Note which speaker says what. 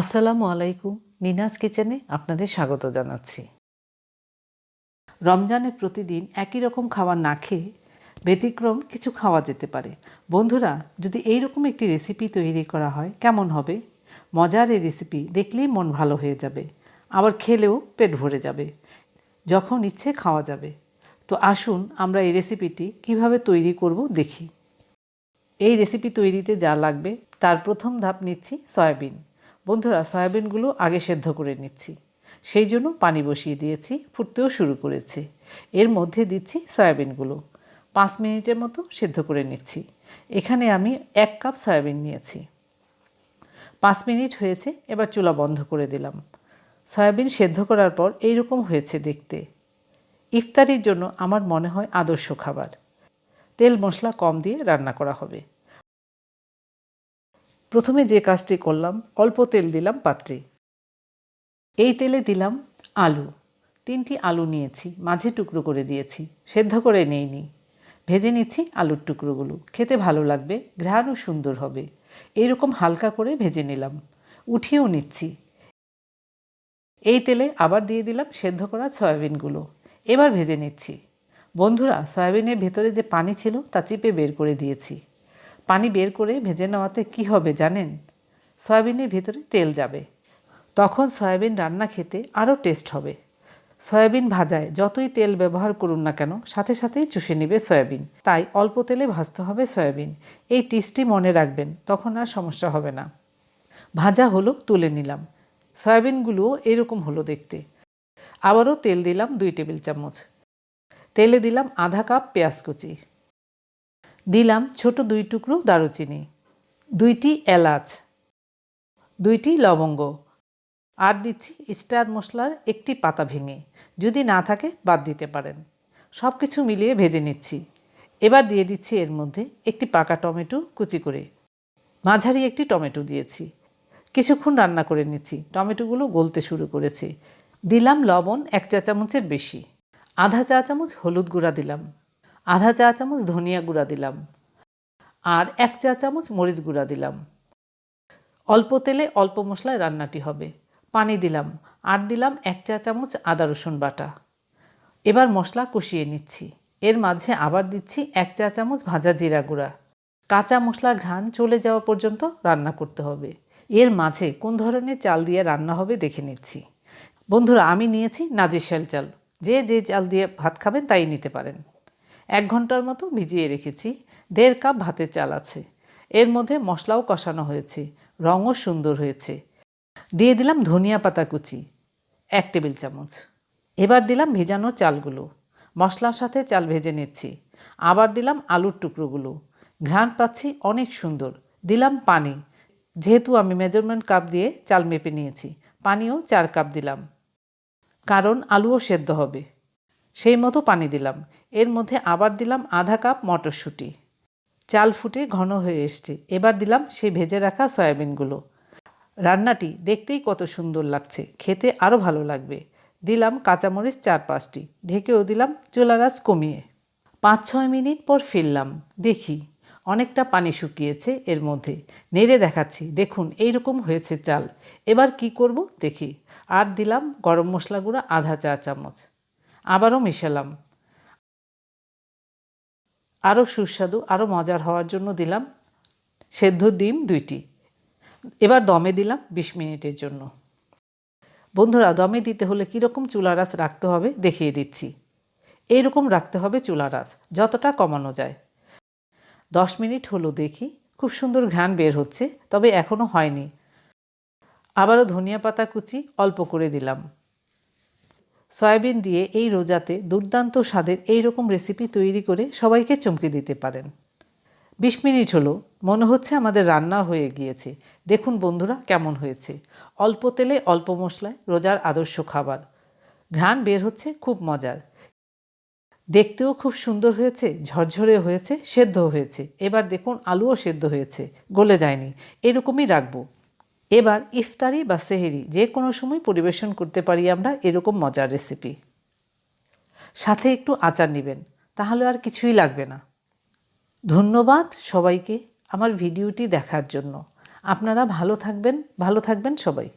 Speaker 1: আসসালামু আলাইকুম, নিনাজ কিচেনে আপনাদের স্বাগত জানাচ্ছি। রমজানে প্রতিদিন একই রকম খাবার না খেয়ে ব্যতিক্রম কিছু খাওয়া যেতে পারে। বন্ধুরা, যদি এই রকম একটি রেসিপি তৈরি করা হয়, কেমন হবে? মজার এই রেসিপি দেখলেই মন ভালো হয়ে যাবে, আবার খেলেও পেট ভরে যাবে, যখন ইচ্ছে খাওয়া যাবে। তো আসুন, আমরা এই রেসিপিটি কীভাবে তৈরি করব দেখি। এই রেসিপি তৈরিতে যা লাগবে, তার প্রথম ধাপ নিচ্ছি সয়াবিন। বন্ধুরা, সয়াবিনগুলো আগে সেদ্ধ করে নিচ্ছি। সেই জন্য পানি বসিয়ে দিয়েছি, ফুটতেও শুরু করেছে। এর মধ্যে দিচ্ছি সয়াবিনগুলো। পাঁচ মিনিটের মতো সেদ্ধ করে নিচ্ছি। এখানে আমি এক কাপ সয়াবিন নিয়েছি। পাঁচ মিনিট হয়েছে, এবার চুলা বন্ধ করে দিলাম। সয়াবিন সেদ্ধ করার পর এইরকম হয়েছে দেখতে। ইফতারির জন্য আমার মনে হয় আদর্শ খাবার। তেল মশলা কম দিয়ে রান্না করা হবে। প্রথমে যে কাজটি করলাম, অল্প তেল দিলাম পাত্রে। এই তেলে দিলাম আলু। তিনটি আলু নিয়েছি, মাঝে টুকরো করে দিয়েছি, সেদ্ধ করে নেইনি। ভেজে নিচ্ছি আলুর টুকরোগুলো। খেতে ভালো লাগবে, ঘ্রাণও সুন্দর হবে। এইরকম হালকা করে ভেজে নিলাম। উঠিয়েও নিচ্ছি। এই তেলে আবার দিয়ে দিলাম সেদ্ধ করা সয়াবিনগুলো। এবার ভেজে নিচ্ছি। বন্ধুরা, সয়াবিনের ভেতরে যে পানি ছিল, তা চিপে বের করে দিয়েছি। পানি বের করে ভেজে নেওয়াতে কি হবে জানেন? সয়াবিনের ভেতরে তেল যাবে। তখন সয়াবিন রান্না খেতে আরও টেস্ট হবে। সয়াবিন ভাজায় যতই তেল ব্যবহার করুন না কেন, সাথে সাথেই চুষে নেবে সয়াবিন। তাই অল্প তেলে ভাজতে হবে সয়াবিন। এই টিপসটি মনে রাখবেন, তখন আর সমস্যা হবে না। ভাজা হলো তুলে নিলাম। সয়াবিনগুলোও এরকম হলো দেখতে। আবারও তেল দিলাম দুই টেবিল চামচ। তেলে দিলাম আধা কাপ পেঁয়াজ কুচি। দিলাম ছোট দুই টুকরো দারুচিনি, দুইটি এলাচ, দুইটি লবঙ্গ। আর দিচ্ছি স্টার মশলার একটি পাতা ভেঙে, যদি না থাকে বাদ দিতে পারেন। সব কিছু মিলিয়ে ভেজে নিচ্ছি। এবার দিয়ে দিচ্ছি এর মধ্যে একটি পাকা টমেটো কুচি করে। মাঝারি একটি টমেটো দিয়েছি। কিছুক্ষণ রান্না করে নিচ্ছি। টমেটোগুলো গলতে শুরু করেছে। দিলাম লবণ এক চা চামচের বেশি। আধা চা চামচ হলুদ গুঁড়া দিলাম। আধা চা চামচ ধনিয়া গুঁড়া দিলাম আর এক চা চামচ মরিচ গুঁড়া দিলাম। অল্প তেলে অল্প মশলায় রান্নাটি হবে। পানি দিলাম আর দিলাম এক চা চামচ আদা রসুন বাটা। এবার মশলা কষিয়ে নিচ্ছি। এর মাঝে আবার দিচ্ছি এক চা চামচ ভাজা জিরা গুঁড়া। কাঁচা মশলার ঘ্রাণ চলে যাওয়া পর্যন্ত রান্না করতে হবে। এর মাঝে কোন ধরনের চাল দিয়ে রান্না হবে দেখে নিচ্ছি। বন্ধুরা, আমি নিয়েছি নাজিরশাল চাল। যে যে চাল দিয়ে ভাত খাবেন তাই নিতে পারেন। এক ঘণ্টার মতো ভিজিয়ে রেখেছি। দেড় কাপ ভাতের চাল আছে। এর মধ্যে মশলাও কষানো হয়েছে। রঙও সুন্দর হয়েছে। দিয়ে দিলাম ধনিয়া পাতা কুচি, এক টেবিল চামচ। এবার দিলাম ভেজানো চালগুলো। মশলার সাথে চাল ভেজে নিচ্ছি। আবার দিলাম আলুর টুকরোগুলো। ঘ্রাণ পাচ্ছি অনেক সুন্দর। দিলাম পানি। যেহেতু আমি মেজারমেন্ট কাপ দিয়ে চাল মেপে নিয়েছি, পানিও চার কাপ দিলাম। কারণ আলুও সেদ্ধ হবে। সেই মতো পানি দিলাম। এর মধ্যে আবার দিলাম আধা কাপ মটরশুঁটি। চাল ফুটে ঘন হয়ে এসছে। এবার দিলাম সেই ভেজে রাখা সয়াবিনগুলো। রান্নাটি দেখতেই কত সুন্দর লাগছে। খেতে আরও ভালো লাগবে। দিলাম কাঁচামরিচ চার পাঁচটি ঢেকেও দিলাম চুলারাজ কমিয়ে। পাঁচ ছয় মিনিট পর ফিরলাম। দেখি, অনেকটা পানি শুকিয়েছে এর মধ্যে। নেড়ে দেখাচ্ছি। দেখুন, এইরকম হয়েছে চাল। এবার কি করব? দেখি। আর দিলাম গরম মশলা গুঁড়া আধা চা চামচ আবারও মেশালাম। আরও সুস্বাদু, আরও মজার হওয়ার জন্য দিলাম সেদ্ধ ডিম দুইটি। এবার দমে দিলাম বিশ মিনিটের জন্য। বন্ধুরা, দমে দিতে হলে কীরকম চুলারাস রাখতে হবে দেখিয়ে দিচ্ছি। এইরকম রাখতে হবে চুলারাস, যতটা কমানো যায়। দশ মিনিট হলো দেখি, খুব সুন্দর ঘ্রাণ বের হচ্ছে, তবে এখনও হয়নি। আবারও ধনিয়া পাতা কুচি অল্প করে দিলাম। সয়াবিন দিয়ে এই রোজাতে দুর্দান্ত স্বাদের এই রকম রেসিপি তৈরি করে সবাইকে চমকে দিতে পারেন। বিশ মিনিট হলো, মনে হচ্ছে আমাদের রান্না হয়ে গিয়েছে। দেখুন বন্ধুরা কেমন হয়েছে। অল্প তেলে অল্প মশলায় রোজার আদর্শ খাবার। ঘ্রাণ বের হচ্ছে, খুব মজার। দেখতেও খুব সুন্দর হয়েছে, ঝরঝরে হয়েছে সেদ্ধ হয়েছে। এবার দেখুন আলুও সেদ্ধ হয়েছে, গলে যায়নি। এরকমই রাখব। এবার ইফতারি বা সেহেরি যে কোনো সময় পরিবেশন করতে পারি আমরা এরকম মজার রেসিপি সাথে একটু আচার নেবেন, তাহলে আর কিছুই লাগবে না। ধন্যবাদ সবাইকে আমার ভিডিওটি দেখার জন্য। আপনারা ভালো থাকবেন ভালো থাকবেন সবাই।